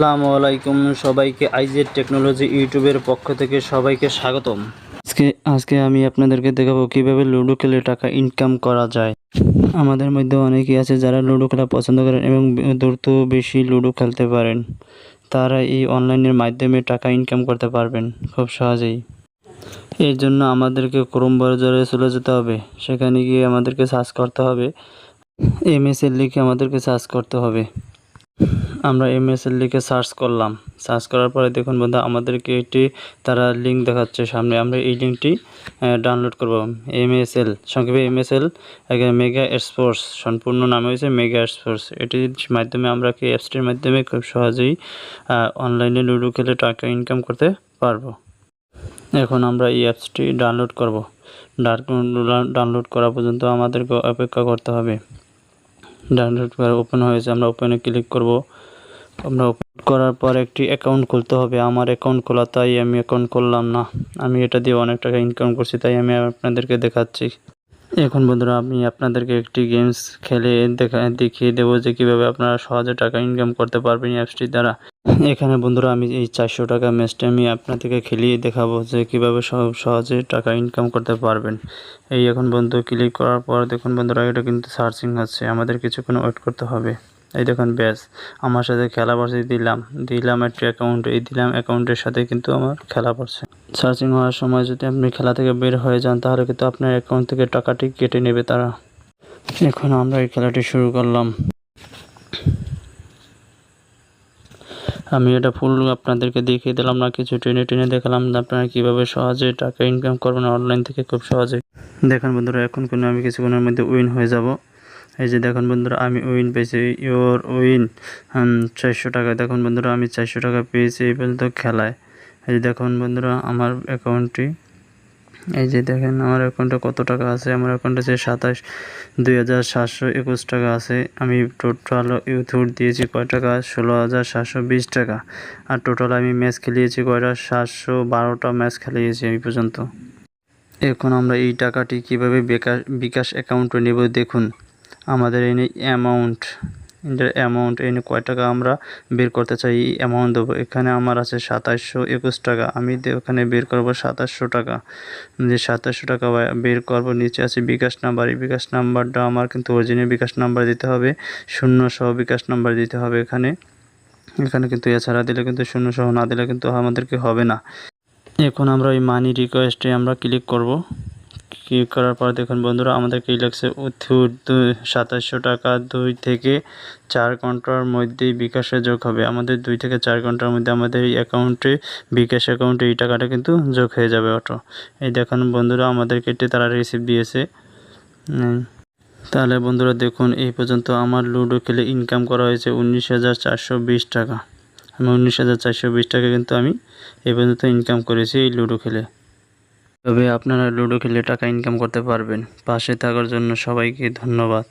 আসসালামু আলাইকুম সবাইকে আইজেড টেকনোলজি ইউটিউবের পক্ষ থেকে সবাইকে স্বাগতম। আজকে আজকে আমি আপনাদেরকে দেখাবো কীভাবে লুডো খেলে টাকা ইনকাম করা যায়। আমাদের মধ্যে অনেকেই আছে যারা লুডো খেলা পছন্দ করেন এবং দ্রুত বেশি লুডো খেলতে পারেন। তারা এই অনলাইনের মাধ্যমে টাকা ইনকাম করতে পারবেন খুব সহজেই। এর জন্য আমাদেরকে ক্রোম ব্রাউজারে চলে যেতে হবে। সেখানে গিয়ে আমাদেরকে সার্চ করতে হবে। এমএসএল লিখে আমাদেরকে সার্চ করতে হবে। আমরা এমএসএল লিখে সার্চ করলাম। সার্চ করার পরে দেখুন বন্ধু আমাদেরকে একটি তারা লিঙ্ক দেখাচ্ছে সামনে। আমরা এই লিঙ্কটি ডাউনলোড করব। এমএসএল সংক্ষেপে এমএসএল মেগা এক্সপোর্টস সম্পূর্ণ নাম হয়েছে মেগা এক্সপোর্টস এটির মাধ্যমে আমরা কি অ্যাপসটির মাধ্যমে খুব সহজেই অনলাইনে লুডো খেলে টাকা ইনকাম করতে পারব। এখন আমরা এই অ্যাপসটি ডাউনলোড করব। ডাউনলোড করা পর্যন্ত আমাদেরকে অপেক্ষা করতে হবে। ডাউনলোড করে ওপেন হয়েছে, আমরা ওপেনে ক্লিক করব। আমরা ওপেন করার পর একটি অ্যাকাউন্ট খুলতে হবে। আমার অ্যাকাউন্ট খোলা, তাই আমি অ্যাকাউন্ট করলাম না। আমি এটা দিয়ে অনেক টাকা ইনকাম করছি, তাই আমি আপনাদেরকে দেখাচ্ছি। এখন বন্ধুরা, আমি আপনাদেরকে একটি গেমস খেলে দেখা, দেখিয়ে দেবো যে কীভাবে আপনারা সহজে টাকা ইনকাম করতে পারবেন অ্যাপসটির দ্বারা। এখানে বন্ধুরা, আমি এই চারশো টাকা ম্যাচটা আমি আপনাদেরকে খেলিয়ে দেখাবো যে কীভাবে সহ- সহজে টাকা ইনকাম করতে পারবেন। এই এখন বন্ধু ক্লিক করার পর দেখুন বন্ধুরা, এটা কিন্তু সার্চিং হচ্ছে আমাদের কিছুক্ষণ ওয়েট করতে হবে। এই দেখুন ব্যাস আমার সাথে খেলা পড়ছে দিলাম। দিলাম একটি অ্যাকাউন্ট এই দিলাম অ্যাকাউন্টের সাথে কিন্তু আমার খেলা পড়ছে। সার্চিং হওয়ার সময় যদি আপনি খেলা থেকে বের হয়ে যান, তাহলে কিন্তু আপনার অ্যাকাউন্ট থেকে টাকাটি কেটে নেবে তারা। এখন আমরা এই খেলাটি শুরু করলাম। আমি এটা ফুল আপনাদেরকে দেখিয়ে দিলাম না, কিছু টেনে টেনে দেখালাম আপনারা কীভাবে সহজে টাকা ইনকাম করবেন অনলাইন থেকে খুব সহজে। দেখুন বন্ধুরা, এখন কোনো আমি কিছুক্ষণের মধ্যে উইন হয়ে যাব। এই যে দেখুন বন্ধুরা, আমি উইন পেয়েছি। ইওর উইন চারশো টাকা। দেখুন বন্ধুরা, আমি চারশো টাকা পেয়েছি এই পর্যন্ত খেলায়। এই যে দেখুন বন্ধুরা, আমার অ্যাকাউন্টটি এই যে দেখেন, আমার অ্যাকাউন্টে কত টাকা আছে? আমার অ্যাকাউন্টে আছে সাতাশ, দুই হাজার সাতশো একুশ টাকা আছে। আমি টোটাল ইউথুট দিয়েছি কয় টাকা? ষোলো হাজার সাতশো বিশ টাকা। আর টোটাল আমি ম্যাচ খেলিয়েছি কয়টা? সাতশো বারোটা ম্যাচ খেলিয়েছি এই পর্যন্ত। এখন আমরা এই টাকাটি কীভাবে বিকাশ বিকাশ অ্যাকাউন্টে নেব দেখুন। আমাদের এনে অ্যামাউন্ট এটার অ্যামাউন্ট এনে কয় টাকা আমরা বের করতে চাই? অ্যামাউন্ট দেবো। এখানে আমার আছে সাতাশশো একুশ টাকা। আমি ওখানে বের করব সাতাশশো টাকা। যে সাতাশশো টাকা বের করব, নিচে আছে বিকাশ নাম্বার। এই বিকাশ নাম্বারটা আমার কিন্তু অরিজিনাল বিকাশ নাম্বার দিতে হবে। শূন্য সহ বিকাশ নাম্বার দিতে হবে এখানে। এখানে কিন্তু এছাড়া দিলে কিন্তু শূন্য সহ না দিলে কিন্তু আমাদেরকে হবে না। এখন আমরা ওই মানি রিকোয়েস্টে আমরা ক্লিক করব। ক্লিক করার পর দেখুন বন্ধুরা আমাদের কি লাগছে সাতাশশো টাকা, দুই থেকে চার ঘণ্টার মধ্যেই বিকাশে যোগ হবে। আমাদের দুই থেকে চার ঘণ্টার মধ্যে আমাদের এই অ্যাকাউন্টে বিকাশ অ্যাকাউন্টে এই টাকাটা কিন্তু যোগ হয়ে যাবে অটো। এই দেখুন বন্ধুরা, আমাদেরকে এটি তারা রিসিভ দিয়েছে। তাহলে বন্ধুরা দেখুন, এই পর্যন্ত আমার লুডো খেলে ইনকাম করা হয়েছে উনিশ টাকা। আমি উনিশ টাকা কিন্তু আমি এই পর্যন্ত ইনকাম করেছি এই লুডো খেলে তবে আপনারা লুডো খেলে টাকা ইনকাম করতে পারবেন। পাশে থাকার জন্য সবাইকে ধন্যবাদ।